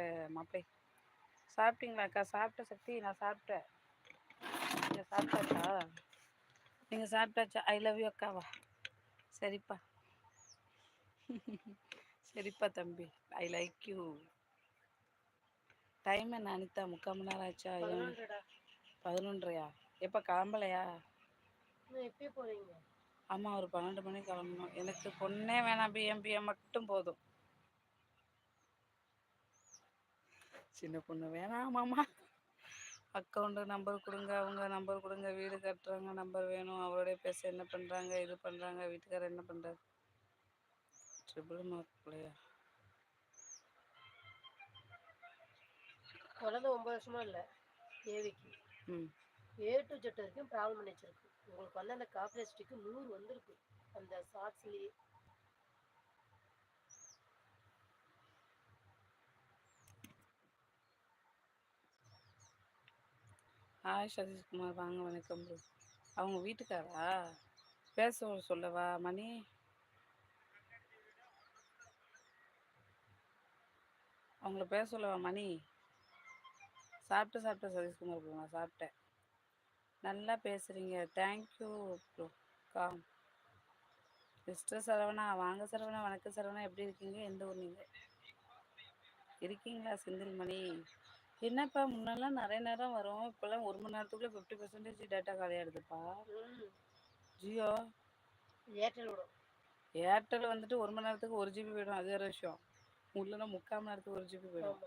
சாப்பிட்டீங்களே மாப்பிள்ளை சாப்பிட்டீங்களாக்கா? சாப்பிட்ட சக்தி நான் சாப்பிட்டேன் நீங்கள் சாப்பிட்டாச்சா? நீங்கள் சாப்பிட்டாச்சா? ஐ லவ் யூ அக்காவா? சரிப்பா. சரிப்பா தம்பி. ஐ லைக் யூ டைம் என்ன அனிதா? முக்கால் மணி நேரம் ஆச்சா? பதினொன்றையா எப்போ கிளம்பலையா? ஆமாம் ஒரு பன்னெண்டு மணிக்கு கிளம்பணும். எனக்கு பொண்ணே வேணாம் பிஎம் பிஎம் மட்டும் போதும். சின்ன பொண்ணு வேணாம் மாமா அக்கௌண்ட்டு நம்பர் கொடுங்க அவங்க நம்பர் கொடுங்க வீடு கட்டுறாங்க நம்பர் வேணும். அவரோடய பேச என்ன பண்ணுறாங்க இது பண்ணுறாங்க வீட்டுக்காரர் என்ன பண்ணுறாரு ட்ரிபிள் மார்க் பிள்ளையா? குழந்தை ஒன்பது வருஷமா இல்லை ஏவிக்கு ம். ஏ டு ஜெட் வரைக்கும் ப்ராப்ளம் பண்ணி வச்சிருக்கு உங்களுக்கு வந்து அந்த காப்ரேஸ்டிக்கு நூறு வந்திருக்கு. அந்த ஷார்ட்ஸ்லேயே ஹாய் சதீஷ்குமார். வாங்க வணக்கம் ப்ரோ அவங்க வீட்டுக்காரா பேச சொல்லவா மணி? அவங்கள பேச சொல்லவா மணி? சாப்பிட்டு சாப்பிட்டு சதீஷ்குமார் ப்ரோ நான் சாப்பிட்டேன். நல்லா பேசுகிறீங்க தேங்க்யூ ப்ரோ காம் மிஸ்டர் சரவணா வாங்க சரவணா. வணக்கம் சரவணா. எப்படி இருக்கீங்க? எந்த ஊர் நீங்கள் இருக்கீங்களா செந்தில்மணி என்னப்பா முன்னெல்லாம் நிறைய நேரம் வரும். இப்போல்லாம் ஒரு மணி நேரத்துக்குள்ளே ஃபிஃப்டி பர்சன்டேஜ் டேட்டா காலியாகிடுதுப்பா ஜியோ. ஏர்டெல் விடும். ஏர்டெல் வந்துட்டு ஒரு மணி நேரத்துக்கு ஒரு ஜிபி போயிடும். அது வேறு விஷயம். இல்லைன்னா முக்கால் மணி நேரத்துக்கு ஒரு ஜிபி போயிடும்.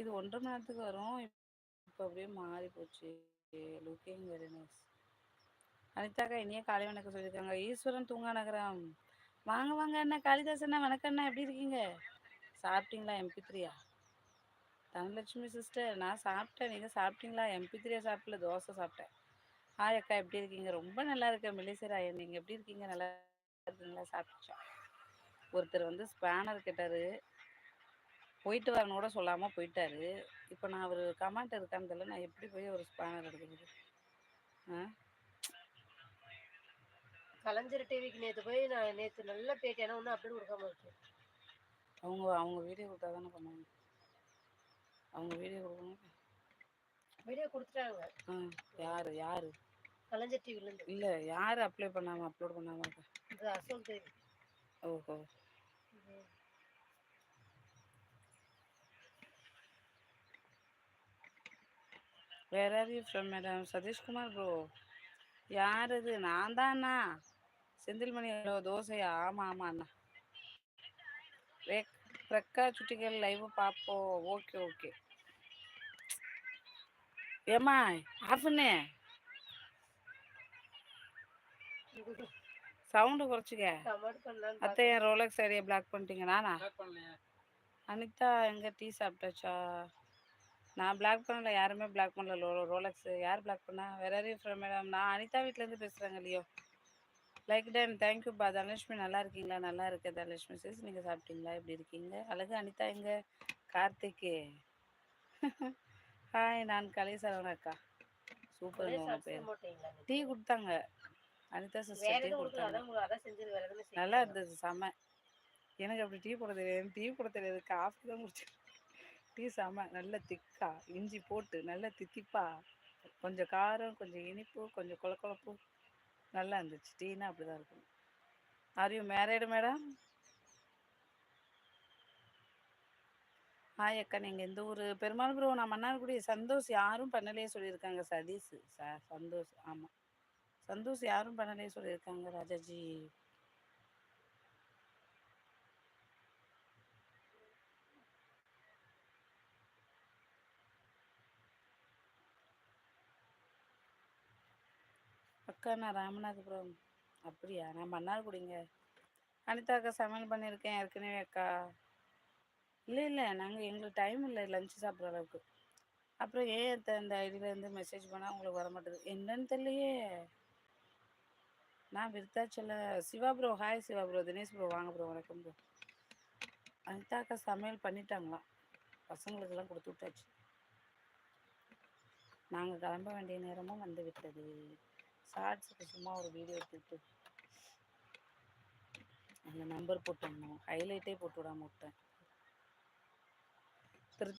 இது ஒன்றரை மணி நேரத்துக்கு வரும். இப்போ அப்படியே மாறி போச்சு. லுக்கிங் வெரி நைஸ் அனிதாக்கா இனியே காலை வணக்கம் சொல்லியிருக்காங்க. ஈஸ்வரன் தூங்கா நகரம். வாங்க வாங்க அண்ணா. காளிதாசண்ணா வணக்கம் அண்ணா. எப்படி இருக்கீங்க? சாப்பிட்டீங்களா? எம்பி த்ரீயா தனலட்சுமி சிஸ்டர் நான் சாப்பிட்டேன். நீங்கள் சாப்பிட்டீங்களா? எம்பி த்ரீயா சாப்பிடல தோசை சாப்பிட்டேன். ஹாய் அக்கா எப்படி இருக்கீங்க? ரொம்ப நல்லா இருக்கேன். மெலிசராயன் நீங்கள் எப்படி இருக்கீங்க? நல்லா இருக்கீங்களா? சாப்பிட்டா ஒருத்தர் வந்து ஸ்பேனர் கேட்டார். போயிட்டு வரணும் கூட சொல்லாமல் போயிட்டாரு. இப்போ நான் அவர் கமாண்ட் இருக்கான்னு தெரியல. நான் எப்படி போய் ஒரு ஸ்பேனர் எடுக்கிறது? ஆ? கலைஞர் டிவிக்கு நேற்று போய் நான் நேற்று நல்ல பேட்டி ஆனால் ஒன்றும் அப்படி கொடுக்காம இருக்கு அவங்க அவங்க வீடியோ கொடுத்தா தானே பண்ணுவாங்க. அவங்க வீடியோ கொடுக்கணும்? வீடியோ கொடுத்துட்டாங்க. ஆ யார் யார்? கலைஞர் டிவிலேருந்து இல்லை யார் அப்ளை பண்ணாமல் அப்லோட் பண்ணாமல் இது அசோக் தேவி. ஓஹோ. Where are you from madam Satishkumar bro யார் இது? நான் தான்? அண்ணா செந்தில்மணி ஹலோ தோசையா? ஆமாம் ஆமாம் அண்ணா. ரே பிரக்கா சுட்டிகள் லைவ் பார்ப்போம். ஓகே ஓகே ஏம்மா ஆஃப் பண்ணு சவுண்டு குறைச்சிக்க. அத்தை என் ரோலக்ஸ் ஐடியை பிளாக் பண்ணிட்டீங்க நானா? அனிதா எங்க டீ சாப்பிட்டாச்சா? நான் பிளாக் பண்ணல யாருமே பிளாக் பண்ணல ரோ ரோலக்ஸ் யார் பிளாக் பண்ணா? வேற ஃப்ரம் மேடம் நான் அனிதா வீட்டிலேருந்து பேசுகிறேங்க லியோ லைக் டன் தேங்க்யூ பா. தனலட்சுமி நல்லா இருக்கீங்களா? நல்லா இருக்கேன் தனலட்சுமி. சிஸ் நீங்கள் சாப்பிட்டீங்களா? எப்படி இருக்கீங்க? அழகு அனிதா எங்க? கார்த்திக்கு. ஹாய் நான் கலை சரவண அக்கா. சூப்பருங்க உங்கள் பேர். போட்டீங்களா டீ கொடுத்தாங்க. அனிதா சிஸ்டர் டீ கொடுத்தாங்க. நல்லா இருந்தது செம. எனக்கு அப்படி டீ போட தெரியாது. டீ போட தெரியாது. காஃபி தான் குடிச்சேன். டீ செம. நல்ல திக்கா. இஞ்சி போட்டு நல்ல தித்திப்பா. கொஞ்சம் காரம் கொஞ்சம் இனிப்பு கொஞ்சம் கொழக்கொழப்பு. நல்லா இருந்துச்சு. டீனா அப்படி தான் இருக்கும். Are you married madam hi அக்கா நீங்கள் எந்த ஊர் பெருமாள் ப்ரோ நான் மன்னார்குடி சந்தோஷ் யாரும் பண்ணலையே சொல்லியிருக்காங்க சதீஷ். சார் சந்தோஷ் ஆமாம் சந்தோஷ் யாரும் பண்ணலையே சொல்லியிருக்காங்க ராஜாஜி. அக்கா நான் ராமநாதபுரம். அப்படியா? நான் மன்னார்குடிங்க அனிதா அக்கா சமையல் பண்ணியிருக்கேன் ஏற்கனவே அக்கா. இல்லை இல்லை. நாங்கள் எங்களுக்கு டைம் இல்லை லஞ்ச் சாப்பிட்ற அளவுக்கு. அப்புறம் ஏன் இந்த ஐடியிலேருந்து மெசேஜ் பண்ணால் உங்களுக்கு வர மாட்டேது என்னன்னு தெரியலையே. நான் விருத்தாச்சல. Siva bro hi Siva bro Dinesh bro வாங்க ப்ரோ வணக்கம் ப்ரோ அனிதா அக்கா சமையல் பண்ணிட்டாங்களாம். பசங்களுக்கெல்லாம் கொடுத்து விட்டாச்சு. நாங்கள் கிளம்ப வேண்டிய நேரமும் வந்து விட்டது. ஷார்ட்ஸுக்கு சும்மா ஒரு வீடியோ எடுத்துக்கிட்டு. அந்த நம்பர் போட்டுடணும் ஹைலைட்டே போட்டு விடாம விட்டேன்.